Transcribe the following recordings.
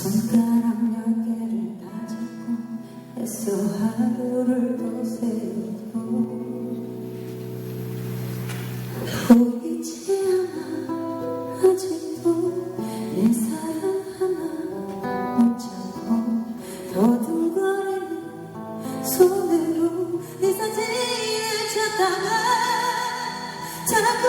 손가락 열 개를 다 잡고 애써 하루를 더 세우고. 보이지 않아 아직도 내 사랑 하나 못 잡고 더듬거리는 손으로 내 사진을 찾다가 자꾸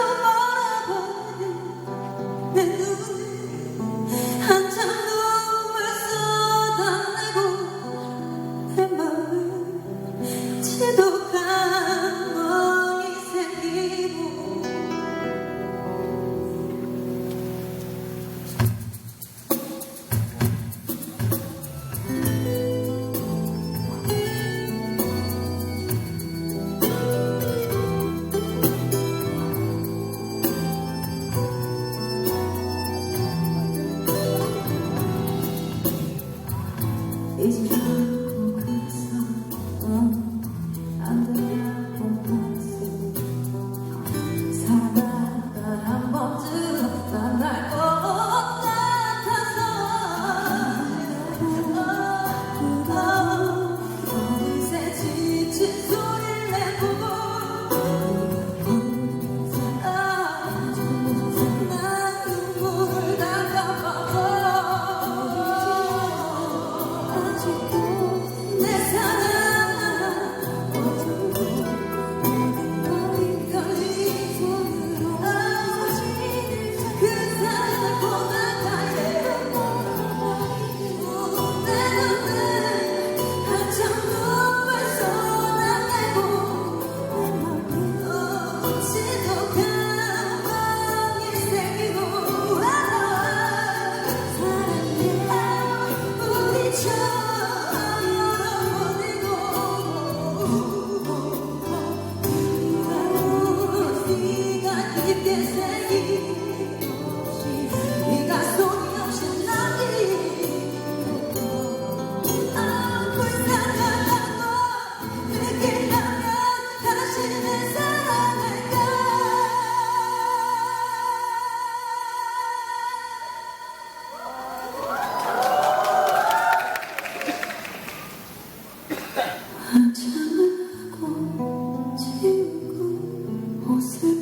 Closer.